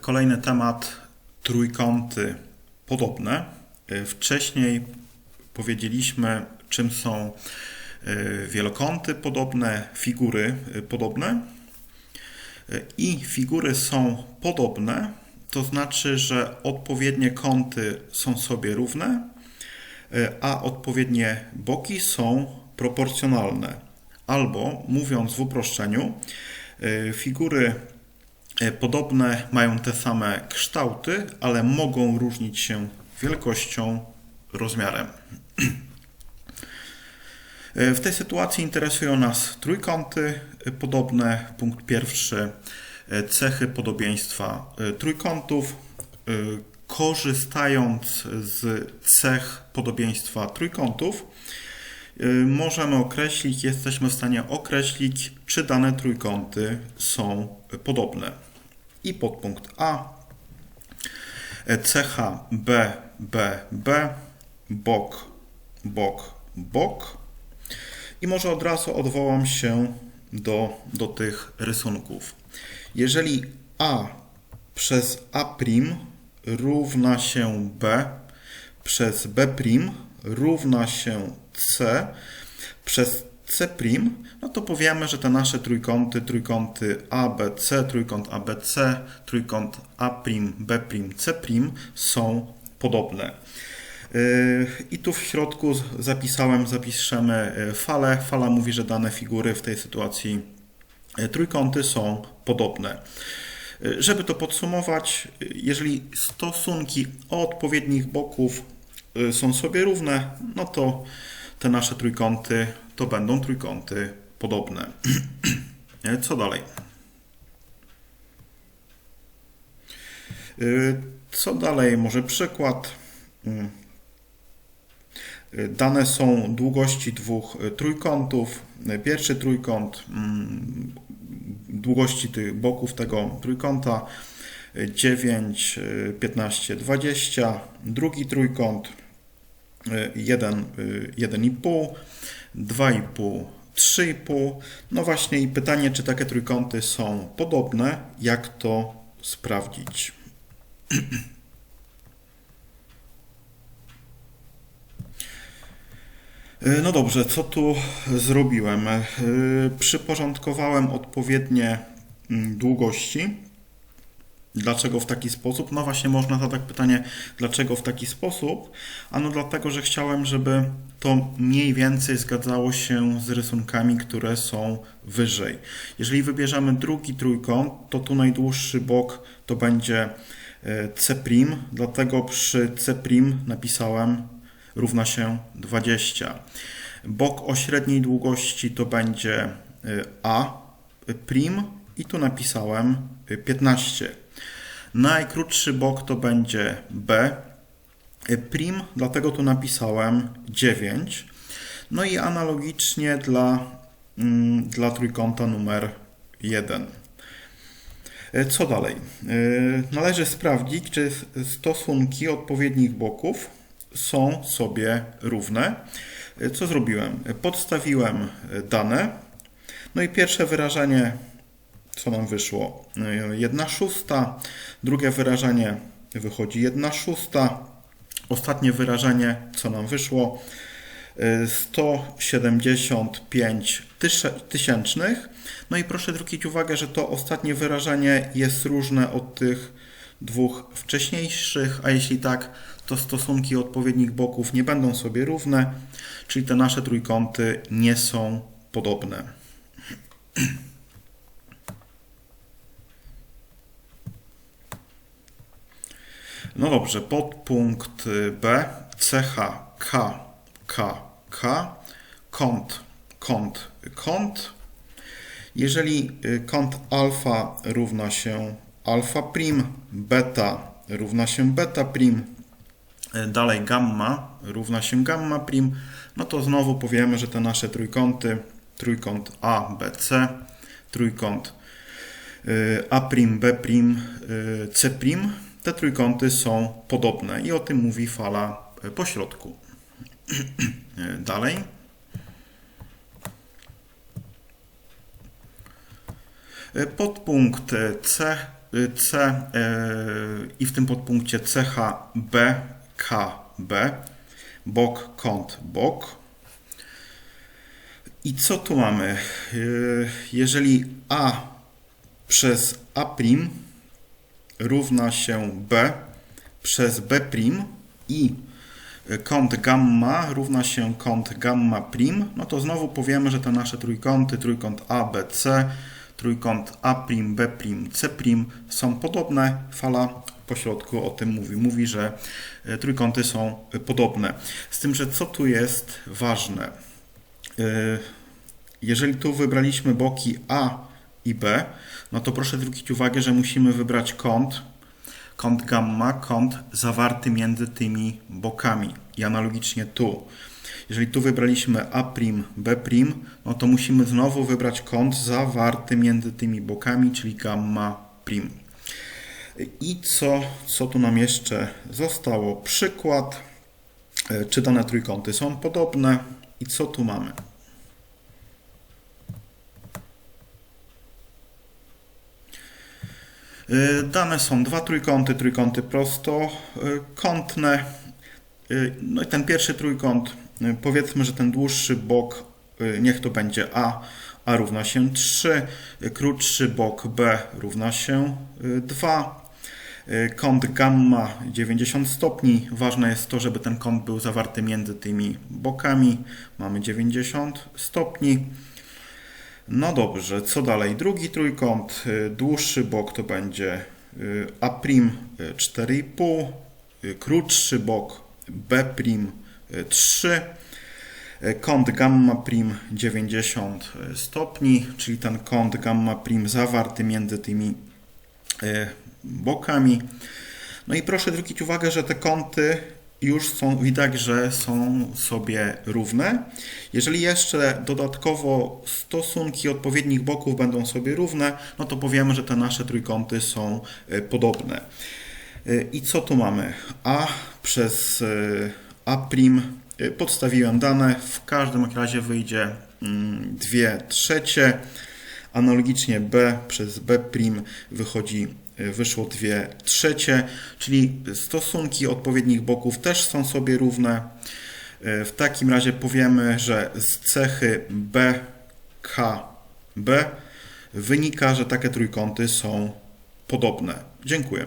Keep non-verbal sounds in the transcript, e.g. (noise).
Kolejny temat trójkąty podobne. Wcześniej powiedzieliśmy, czym są wielokąty podobne, figury podobne. I figury są podobne, to znaczy, że odpowiednie kąty są sobie równe, a odpowiednie boki są proporcjonalne. Albo, mówiąc w uproszczeniu, figury E, podobne, mają te same kształty, ale mogą różnić się wielkością, rozmiarem. (clears throat) E, w tej sytuacji interesują nas trójkąty podobne. Punkt pierwszy e, cechy podobieństwa trójkątów. Korzystając z cech podobieństwa trójkątów, możemy określić, jesteśmy w stanie określić, czy dane trójkąty są podobne i podpunkt A cecha B, B, B, bok, bok, bok. I może od razu odwołam się do, do tych rysunków. Jeżeli A przez A' równa się B przez B' równa się C przez C', no to powiemy, że te nasze trójkąty, trójkąty ABC, trójkąt ABC, trójkąt A', B', C' są podobne. Yy, I tu w środku zapisałem, zapiszemy yy, falę. Fala mówi, że dane figury w tej sytuacji yy, trójkąty są podobne. Żeby to podsumować, jeżeli stosunki odpowiednich boków są sobie równe, no to te nasze trójkąty to będą trójkąty podobne. (clears throat) Co dalej? Y, co dalej? Może przykład. Y, y, dane są długości dwóch trójkątów. Pierwszy trójkąt, mm, długości tych boków tego trójkąta 9, 15, 20. Drugi trójkąt 1, 1,5, 2,5, 3,5. No właśnie i pytanie, czy takie trójkąty są podobne, jak to sprawdzić? No dobrze, co tu zrobiłem? Przyporządkowałem odpowiednie mm, długości Dlaczego w taki sposób? No właśnie można zadać pytanie, dlaczego w taki sposób? Ano dlatego, że chciałem, żeby to mniej więcej zgadzało się z rysunkami, które są wyżej. Jeżeli wybierzemy drugi trójkąt, to tu najdłuższy bok to będzie e, C', dlatego przy C' napisałem równa się 20. Bok o średniej długości to będzie e, A' i tu napisałem 15. Najkrótszy bok to będzie B prim, dlatego tu napisałem 9. No i analogicznie dla, mm, dla trójkąta numer 1. Co dalej? Należy sprawdzić, czy stosunki odpowiednich boków są sobie równe. Co zrobiłem? Podstawiłem dane. No i pierwsze wyrażenie co nam wyszło? 1 szósta. Drugie wyrażenie wychodzi 1 szósta. Ostatnie wyrażenie, co nam wyszło? 175 tysięcznych. No i proszę zwrócić uwagę, że to ostatnie wyrażenie jest różne od tych dwóch wcześniejszych, a jeśli tak, to stosunki odpowiednich boków nie będą sobie równe, czyli te nasze trójkąty nie są podobne. (clears throat) No dobrze, podpunkt B, cecha K, K, K, kąt, kąt, kąt. Jeżeli y, kąt alfa równa się alfa prim, beta równa się beta prim, y, dalej gamma równa się gamma prim, no to znowu powiemy, że te nasze trójkąty, trójkąt A, B, C, trójkąt y, A prim, B prim, C prim, te trójkąty są podobne i o tym mówi fala pośrodku. (clears throat) Dalej. Podpunkt C, y, C y, i w tym podpunkcie CHB, KB, bok, kąt, bok. I co tu mamy? Jeżeli A przez A' równa się B przez B' i kąt gamma równa się kąt gamma prim, no to znowu powiemy, że te nasze trójkąty, trójkąt ABC, trójkąt A', B', C' są podobne. Fala pośrodku o tym mówi. Mówi, że e, trójkąty są podobne. Z tym, że co tu jest ważne? E, Jeżeli tu wybraliśmy boki A i B, no to proszę zwrócić uwagę, że musimy wybrać kąt, kąt gamma, kąt zawarty między tymi bokami. I analogicznie tu. Jeżeli tu wybraliśmy A', B', no to musimy znowu wybrać kąt zawarty między tymi bokami, czyli gamma prim. I co, co tu nam jeszcze zostało? Przykład. E, Czy dane trójkąty są podobne? I co tu mamy? Dane są dwa trójkąty, trójkąty prostokątne. Y, No i ten pierwszy trójkąt, y, powiedzmy, że ten dłuższy bok, y, niech to będzie A, A równa się 3, y, krótszy bok B równa się y, 2. Y, Kąt gamma 90 stopni. Ważne jest to, żeby ten kąt był zawarty między tymi bokami. Mamy 90 stopni. No dobrze, co dalej? Drugi trójkąt, y, dłuższy bok to będzie y, A' y, 4,5, y, krótszy bok B' y, 3, y, kąt gamma prim 90 stopni, czyli ten kąt gamma prim zawarty między tymi bokami. No i proszę zwrócić uwagę, że te kąty już są, widać, że są sobie równe. Jeżeli jeszcze dodatkowo stosunki odpowiednich boków będą sobie równe, no to powiemy, że te nasze trójkąty są y, podobne. Y, I co tu mamy? A przez y, A' podstawiłem dane, w każdym razie wyjdzie 2 trzecie. Analogicznie B przez B' wychodzi, wyszło 2 trzecie, czyli stosunki odpowiednich boków też są sobie równe. Y, W takim razie powiemy, że z cechy B, K, B wynika, że takie trójkąty są podobne. Dziękuję.